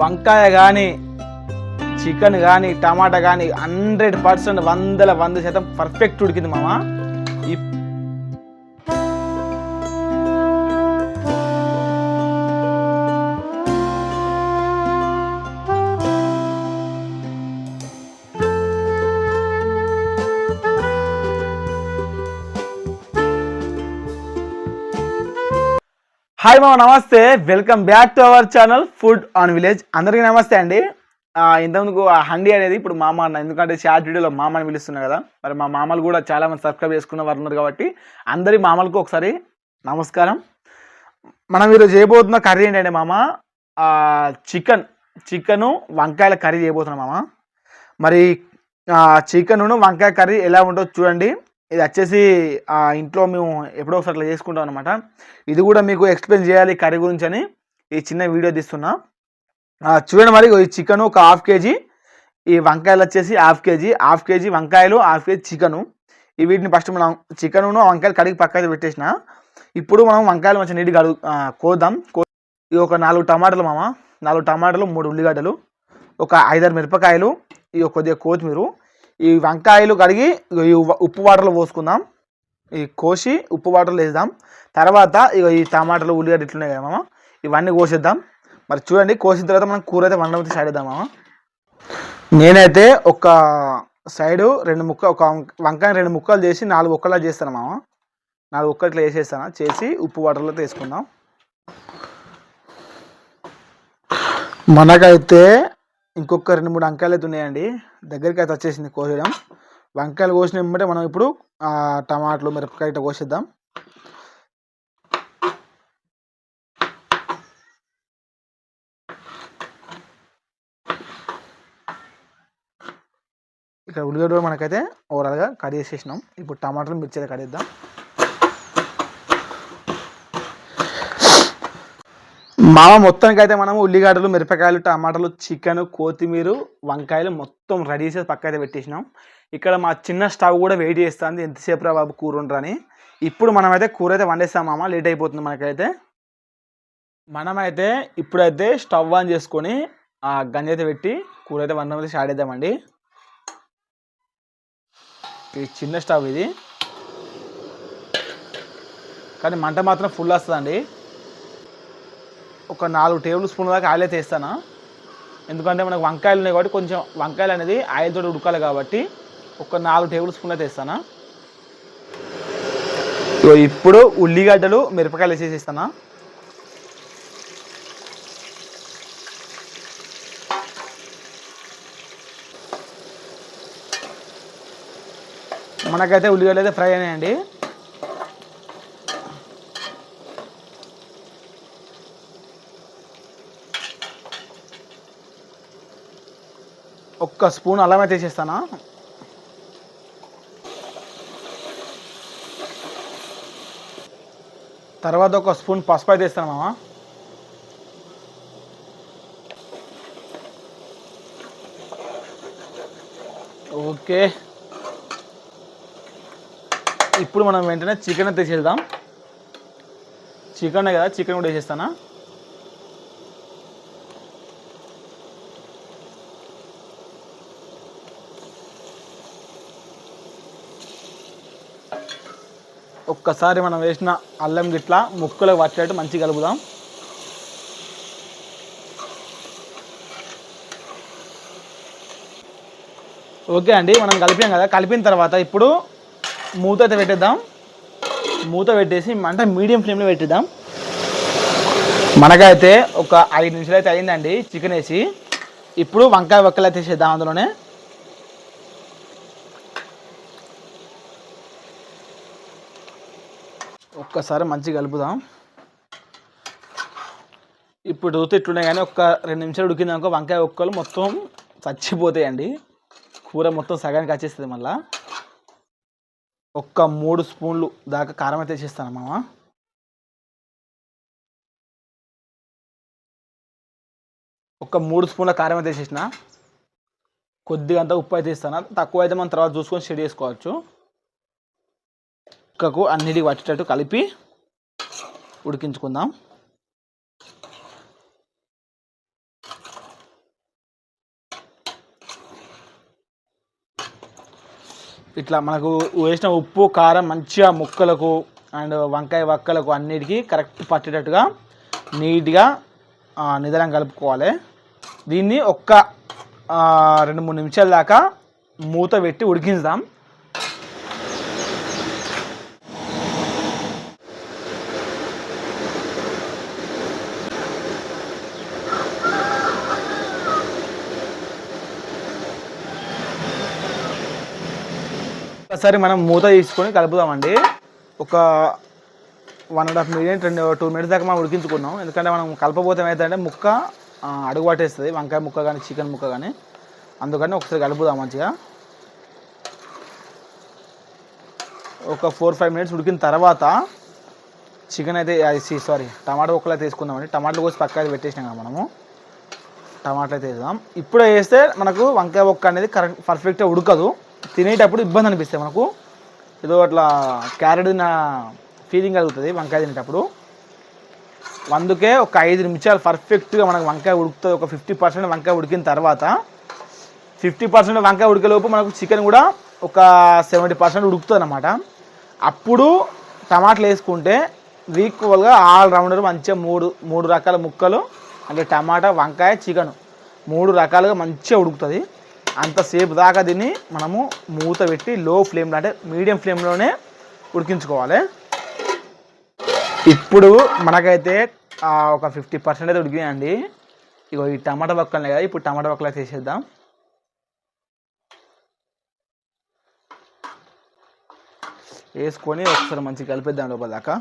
వంకాయ కానీ చికెన్ కానీ టమాటా కానీ హండ్రెడ్ పర్సెంట్ వందల వంద శాతం పర్ఫెక్ట్ ఉడికింది మామ. హాయ్ మామ నమస్తే. Welcome back to our channel food on village అందరికీ నమస్తే అండి. ఇంతకు ఆ హండి అనేది ఇప్పుడు మామ అన్న ఎందుకంటే షార్ట్ వీడియోలో మామ అని పిలుస్తున్నా కదా. మరి మా మామలు కూడా చాలా మంది సబ్స్క్రైబ్ చేసుకున్న వారు ఉన్నారు కాబట్టి అందరి మామలకు ఒకసారి నమస్కారం. మనం ఈరోజు చేయబోతున్న కర్రీ ఏంటంటే మామ చికెన్ చికెను వంకాయల కర్రీ చేయబోతున్నాం మామ. మరి చికెను వంకాయ కర్రీ ఎలా ఉంటుందో చూడండి. ఇది వచ్చేసి ఆ, ఇంట్లో మేము ఎప్పుడో ఒకసారి అట్లా చేసుకుంటాం అనమాట ఇది కూడా మీకు ఎక్స్ప్లెయిన్ చేయాలి కర్రీ గురించి అని. ఈ చిన్న వీడియో తీస్తున్నా. చూడండి మరి ఈ చికెన్ ఒక హాఫ్ కేజీ. ఈ వంకాయలు వచ్చేసి హాఫ్ కేజీ. హాఫ్ కేజీ వంకాయలు హాఫ్ కేజీ చికెను ఈ వీటిని ఫస్ట్ మనం చికెను వంకాయలు కడిగి పక్కన పెట్టేసిన. ఇప్పుడు మనం వంకాయలు మంచిగా నీట్గా కడుగు కోద్దాం. కో ఒక నాలుగు టమాటాలు మామ. నాలుగు టమాటాలు మూడు ఉల్లిగడ్డలు. ఒక ఐదారు మిరపకాయలు ఈ కొద్దిగా కొత్తిమీర. ఈ వంకాయలు కడిగి ఈ ఉప్పు వాటర్లో పోసుకుందాం. ఈ కోసి ఉప్పు వాటర్లో వేద్దాం. తర్వాత ఇక ఈ టమాటాలు ఉల్లిగడ్డ ఇట్లున్నాయి కదా మామ ఇవన్నీ కోసేద్దాం. మరి చూడండి కోసిన తర్వాత మనం కూర అయితే వండడం సైడ్ వేద్దాం మామ. నేనైతే ఒక సైడు రెండు ముక్క ఒక వంకాయ రెండు ముక్కలు చేసి నాలుగు ఒక్కలా చేస్తాను మామ. నాలుగు ఒక్కట్లా వేసేస్తాను చేసి ఉప్పు వాటర్లో తీసుకుందాం మనకైతే ఇంకొక రెండు మూడు వంకాయలు అయితే ఉన్నాయండి. దగ్గరికి అయితే వచ్చేసింది కోసేయడం. వంకాయలు కోసిన వెంబడే మనం ఇప్పుడు టమాటాలు మిరపకాయ ఇట్లా కోసేద్దాం. ఇక్కడ ఉల్లిగడ్డ మనకైతే ఓవరాల్గా కట్ చేసేసినాం. ఇప్పుడు టమాటాలు మిర్చి అయితే కడిద్దాం మామ మొత్తానికి అయితే మనము ఉల్లిగడ్డలు మిరపకాయలు టమాటాలు చికెన్ కొత్తిమీర వంకాయలు మొత్తం రెడీ చేసి పక్క అయితే పెట్టేసినాం. ఇక్కడ మా చిన్న స్టవ్ కూడా వెయిట్ చేస్తుంది. ఎంతసేపు రా బాబు కూర ఉండరని ఇప్పుడు మనమైతే కూర అయితే వండేస్తాం మామ. లేట్ అయిపోతుంది మనకైతే. మనమైతే ఇప్పుడైతే స్టవ్ ఆన్ చేసుకొని ఆ గంజ అయితే పెట్టి కూర అయితే వండడం అయితే స్టార్ట్ చేద్దామండి. ఇది చిన్న స్టవ్ ఇది. కానీ మంట మాత్రం ఫుల్ వస్తుందండి. ఒక నాలుగు టేబుల్ స్పూన్ దాకా ఆయిల్ అయితే వేస్తాను ఎందుకంటే మనకు వంకాయలు ఉన్నాయి కాబట్టి కొంచెం వంకాయలు అనేది ఆయిల్ ఉడకాలి కాబట్టి ఒక నాలుగు టేబుల్ స్పూన్ అయితే వేస్తాను ఇప్పుడు ఉల్లిగడ్డలు మిరపకాయలు వేసేసిస్తానా? మనకైతే ఉల్లిగడ్డలు అయితే ఫ్రై అయినాయండి. ఒక్క స్పూన్ అల్లం అయితే వేసేస్తానా? తర్వాత ఒక స్పూన్ పసుపు అయితే వేస్తాను మామ? ఓకే. ఇప్పుడు మనం వెంటనే చికెన్ అయితే చికెన్ కదా చికెన్ కూడా వేసేస్తానా? ఒక్కసారి మనం వేసిన అల్లం గిట్ల ముక్కలకు పట్టేట్టు మంచిగా కలుపుదాం. ఓకే అండి మనం కలిపాం కదా. కలిపిన తర్వాత ఇప్పుడు మూత అయితే పెట్టేద్దాం. మూత పెట్టేసి మంట మీడియం ఫ్లేమ్లో పెట్టిద్దాం. మనకైతే ఒక ఐదు నిమిషాలు అయితే అయిందండి చికెన్ వేసి. ఇప్పుడు వంకాయ వక్కలు అయితే వేసేద్దాం అందులోనే. ఒక్కసారి మంచిగా కలుపుదాం. ఇప్పుడు చూస్తే ఇట్లున్నాయి కానీ ఒక్క రెండు నిమిషాలు ఉడికిందనుకో వంకాయ ఒక్కలు మొత్తం చచ్చిపోతాయండి. కూర మొత్తం సగానికి వచ్చేస్తుంది మళ్ళా. ఒక్క మూడు స్పూన్లు దాకా కారం అయితే చేస్తాను మామ. ఒక్క మూడు స్పూన్ల కారం అయితే చేసిన. కొద్దిగా అంత ఉప్పు అయితే ఇస్తాను తక్కువ అయితే మనం తర్వాత చూసుకొని షెడ్ చేసుకోవచ్చు. ముక్కకు అన్నిటికి వచ్చేటట్టు కలిపి ఉడికించుకుందాం. ఇట్లా మనకు వేసిన ఉప్పు కారం మంచిగా ముక్కలకు అండ్ వంకాయ వక్కలకు అన్నిటికీ కరెక్ట్ పట్టేటట్టుగా నీట్గా నిదానం కలుపుకోవాలి. దీన్ని ఒక్క రెండు మూడు నిమిషాల దాకా మూత పెట్టి ఉడికించుదాం. ఒకసారి మనం మూత తీసుకొని కలుపుదామండి. ఒక వన్ అండ్ హాఫ్ మినిట్ రెండు టూ మినిట్స్ దాకా మనం ఉడికించుకున్నాం. ఎందుకంటే మనం కలపబోతే ఏమవుతుందంటే ముక్క ఆ, అడుగు పట్టేస్తుంది. వంకాయ ముక్క కానీ చికెన్ ముక్క కానీ అందుకని ఒకసారి కలుపుదాం మంచిగా. ఒక ఫోర్ ఫైవ్ మినిట్స్ ఉడికిన తర్వాత చికెన్ అయితే సారీ టమాటా ముక్కలు అయితే తీసుకుందామండి టమాటాలు కోసి పక్క అయితే పెట్టేసినాం కదా మనము. టమాటాలు అయితే వేద్దాం. ఇప్పుడు వేస్తే మనకు వంకాయ ముక్క అనేది కరెక్ట్ పర్ఫెక్ట్గా ఉడకదు. తినేటప్పుడు ఇబ్బంది అనిపిస్తుంది మనకు. ఏదో అట్లా క్యారెట్ నా ఫీలింగ్ కలుగుతుంది వంకాయ తినేటప్పుడు. అందుకే ఒక ఐదు నిమిషాలు పర్ఫెక్ట్గా మనకు వంకాయ ఉడుకుతుంది. ఒక ఫిఫ్టీ పర్సెంట్ వంకాయ ఉడికిన తర్వాత ఫిఫ్టీ పర్సెంట్ వంకాయ ఉడికేలోపు మనకు చికెన్ కూడా ఒక సెవెంటీ పర్సెంట్ ఉడుకుతుంది అనమాట అప్పుడు టమాటాలు వేసుకుంటే ఈక్వల్గా ఆల్ రౌండర్ మంచిగా మూడు మూడు రకాల ముక్కలు అంటే టమాటా వంకాయ చికెన్ మూడు రకాలుగా మంచిగా ఉడుకుతుంది. అంతసేపు దాకా దీన్ని మనము మూత పెట్టి లో ఫ్లేమ్లో అంటే మీడియం ఫ్లేమ్లోనే ఉడికించుకోవాలి. ఇప్పుడు మనకైతే ఒక ఫిఫ్టీ పర్సెంట్ అయితే ఉడికినాయండి. ఇగో ఈ టమాటా బొక్కలనే కదా ఇప్పుడు టమాటా బొక్కలు అయితే వేసేద్దాం వేసుకొని ఒకసారి మంచిగా కలిపేద్దాం లోపల దాకా.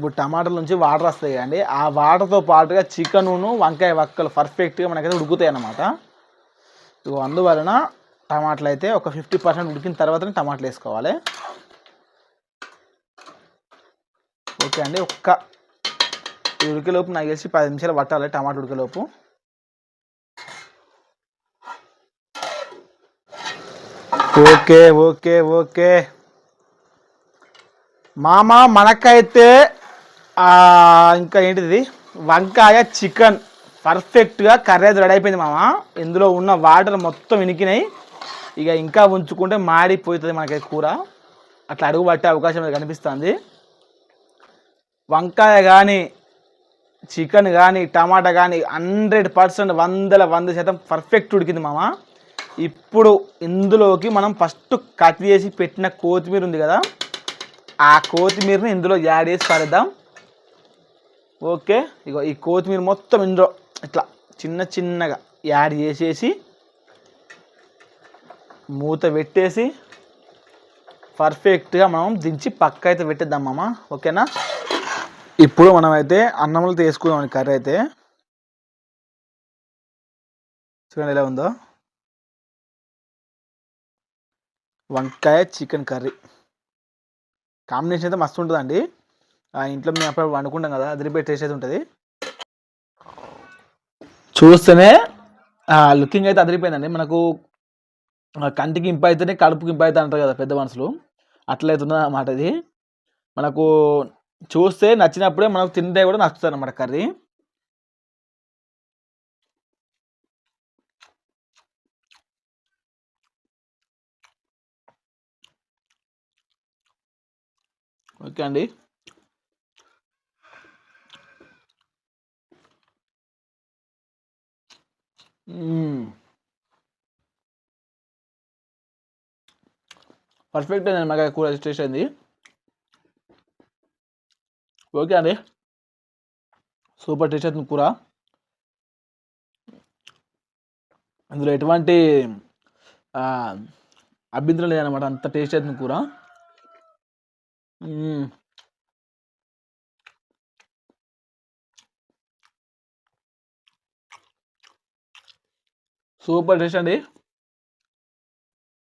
ఇప్పుడు టమాటాల నుంచి వాటర్ వస్తాయి కదండి. ఆ వాటర్తో పాటుగా చికెను వంకాయ వక్కలు పర్ఫెక్ట్గా మనకైతే ఉడుకుతాయి అన్నమాట. ఇగో అందువలన టమాటాలు అయితే ఒక ఫిఫ్టీ పర్సెంట్ ఉడికిన తర్వాతనే టమాటాలు వేసుకోవాలి. ఓకే అండి ఒక్క ఉడికేలోపు నాకు తెలిసి పది నిమిషాలు పట్టాలి టమాటా ఉడికేలోపు. Okay okay okay. మామ మనకైతే ఇంకా ఏంటిది? వంకాయ చికెన్. పర్ఫెక్ట్గా కర్రీ అయితే రెడీ అయిపోయింది మామ. ఇందులో ఉన్న వాటర్ మొత్తం ఇనికినాయి. ఇక ఇంకా ఉంచుకుంటే మాడిపోతుంది మనకి కూర. అట్లా అడుగు పట్టే అవకాశం కనిపిస్తుంది. వంకాయ కానీ చికెన్ కానీ టమాటా కానీ హండ్రెడ్ పర్సెంట్ వందల వంద శాతం పర్ఫెక్ట్ ఉడికింది మామ. ఇప్పుడు ఇందులోకి మనం ఫస్ట్ కట్ చేసి పెట్టిన కొత్తిమీర ఉంది కదా ఆ కొత్తిమీరని ఇందులో యాడ్ చేసి పడేద్దాం ఓకే ఇగో ఈ కొత్తిమీర మొత్తం ఇందులో ఇట్లా చిన్న చిన్నగా యాడ్ చేసేసి మూత పెట్టేసి పర్ఫెక్ట్గా మనం దించి పక్క అయితే పెట్టేద్దాం మామ ఓకేనా? ఇప్పుడు మనం అయితే అన్నంలో తీసుకుందాం కర్రీ అయితే. చూడండి ఎలా ఉందో. వంకాయ చికెన్ కర్రీ. కాంబినేషన్ అయితే మస్తు ఉంటుందండి. ఆ ఇంట్లో మేము అప్పుడు వండుకుంటాం కదా అదిరిపోయి టేస్ట్ అయితే ఉంటుంది. చూస్తేనే లుకింగ్ అయితే అదిరిపోయిందండి. మనకు కంటికి ఇంప అయితేనే కడుపుకి ఇంప అయితే అంటారు కదా పెద్ద మనుషులు. అట్లయితే అన్నమాట ఇది. మనకు చూస్తే నచ్చినప్పుడే మనకు తింటే కూడా నచ్చుతుంది అన్నమాట కర్రీ. ఓకే అండి. Mm. పర్ఫెక్ట్ అండి మాకు కూర టేస్ట్ అయింది ఓకే అండి. సూపర్ టేస్ట్ అవుతుంది కూర. అందులో ఎటువంటి అభ్యంతరం లేదనమాట అంత టేస్ట్ అవుతుంది కూర. Mm. సూపర్ టేస్ట్ అండి.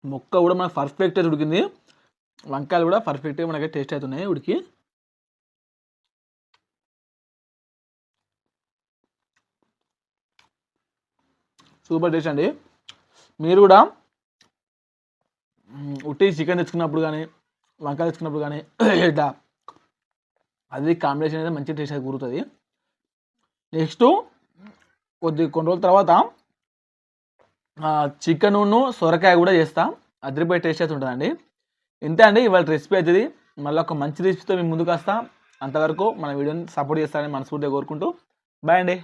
ముక్క కూడా మనకు పర్ఫెక్ట్ అయితే ఉడికింది. వంకాయలు కూడా పర్ఫెక్ట్గా మనకి టేస్ట్ అవుతున్నాయి ఉడికి. సూపర్ టేస్ట్ అండి. మీరు కూడా ఉట్టి చికెన్ తెచ్చుకున్నప్పుడు కానీ వంకాయ తెచ్చుకున్నప్పుడు కానీ ఇట్లా అది కాంబినేషన్ అయితే మంచి టేస్ట్ అయితే కూరుతుంది నెక్స్ట్ కొద్ది కొన్ని రోజుల తర్వాత చికెన్ను సొరకాయ కూడా చేస్తా. అదిరిపోయి టేస్ట్ అయితే ఉంటుందండి. ఇంతే అండి ఇవాళ రెసిపీ అవుతుంది మళ్ళీ ఒక మంచి రెసిపీతో మేము ముందుకు వస్తాం. అంతవరకు మన వీడియోని సపోర్ట్ చేస్తారని మనస్ఫూర్తిగా కోరుకుంటూ. బాయ్ అండి.